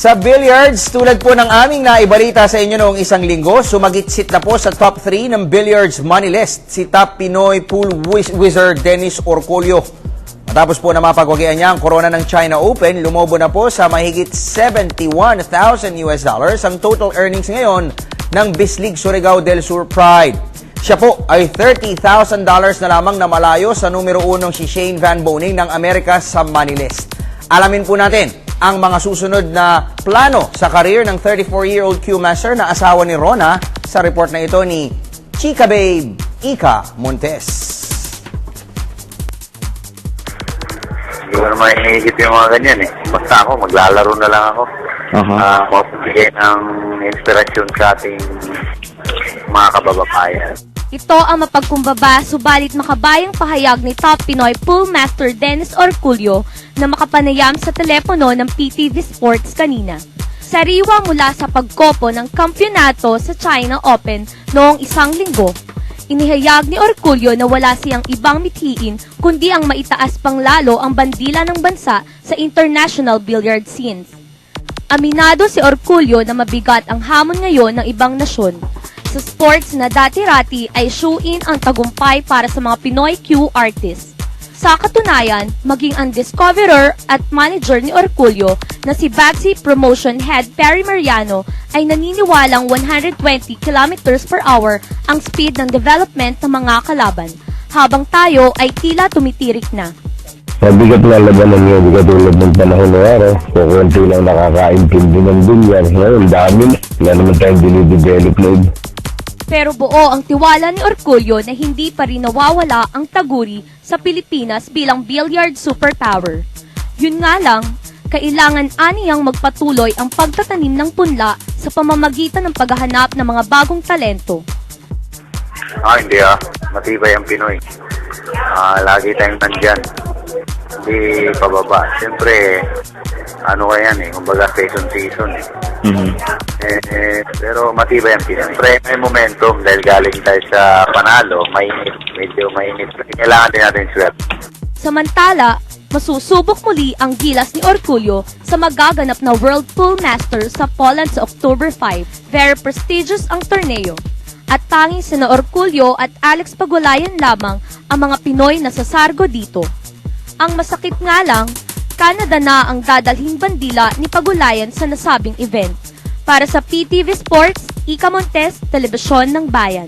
Sa billiards, tulad po ng aming naibalita sa inyo noong isang linggo, sumagitsit na po sa top 3 ng billiards money list si top Pinoy pool wiz- wizard Dennis Orcolio. Matapos po na mapagwagian niya ang corona ng China Open, lumobo na po sa mahigit 71,000 US dollars ang total earnings ngayon ng Bislig Surigao del Sur Pride. Siya po ay $30,000 na lamang na malayo sa numero unong si Shane Van Boning ng Amerika sa money list. Alamin po natin ang mga susunod na plano sa career ng 34-year-old Q-Master na asawa ni Rona sa report na ito ni Chika Babe Ika Montes. Hindi ko naman iniisip yung mga ganyan eh. Basta ako, maglalaro na lang ako. Aha. Ah, magbigay ng inspirasyon sa ating mga kabababayan. Ito ang mapagkumbaba subalit makabayang pahayag ni top Pinoy pool master Dennis Orculio na makapanayam sa telepono ng PTV Sports kanina. Sariwa mula sa pagkopo ng kampyonato sa China Open noong isang linggo. Inihayag ni Orculio na wala siyang ibang mithiin kundi ang maitaas pang lalo ang bandila ng bansa sa international billiard scenes. Aminado si Orculio na mabigat ang hamon ngayon ng ibang nasyon. Sa sports na dati-rati ay shoe-in ang tagumpay para sa mga Pinoy Q artists. Sa katunayan, maging ang discoverer at manager ni Orculio na si Bagsy Promotion Head Perry Mariano ay naniniwalang 120 km per hour ang speed ng development ng mga kalaban, habang tayo ay tila tumitirik na. Mabigat na labanan yun, di katulad ng panahon na araw. Kung konti lang nakakaintindi ng bilyar. Ngayon, dami na. Wala naman tayong dinidevelop iba. Pero buo ang tiwala ni Orculio na hindi pa rin nawawala ang taguri sa Pilipinas bilang billiard superpower. Yun nga lang, kailangan aniyang magpatuloy ang pagtatanim ng punla sa pamamagitan ng paghahanap ng mga bagong talento. Ah, hindi ah. Matibay ang Pinoy. Ah, lagi tayong nandyan. Hindi pababa. Siyempre, ano ka yan eh. Kumbaga season season eh. Eh, eh, pero matibay ang Pinoy. Siyempre, may momentum dahil galing tayo sa panalo. Mainit. Medyo mainit. Kailangan din natin swerte. Samantala, masusubok muli ang gilas ni Orculio sa magaganap na World Pool Masters sa Poland sa October 5. Very prestigious ang torneo. At tanging sina Orculio at Alex Pagulayan lamang ang mga Pinoy na sasargo dito. Ang masakit nga lang, Canada na ang dadalhing bandila ni Pagulayan sa nasabing event. Para sa PTV Sports, Ika Montes, Telebisyon ng Bayan.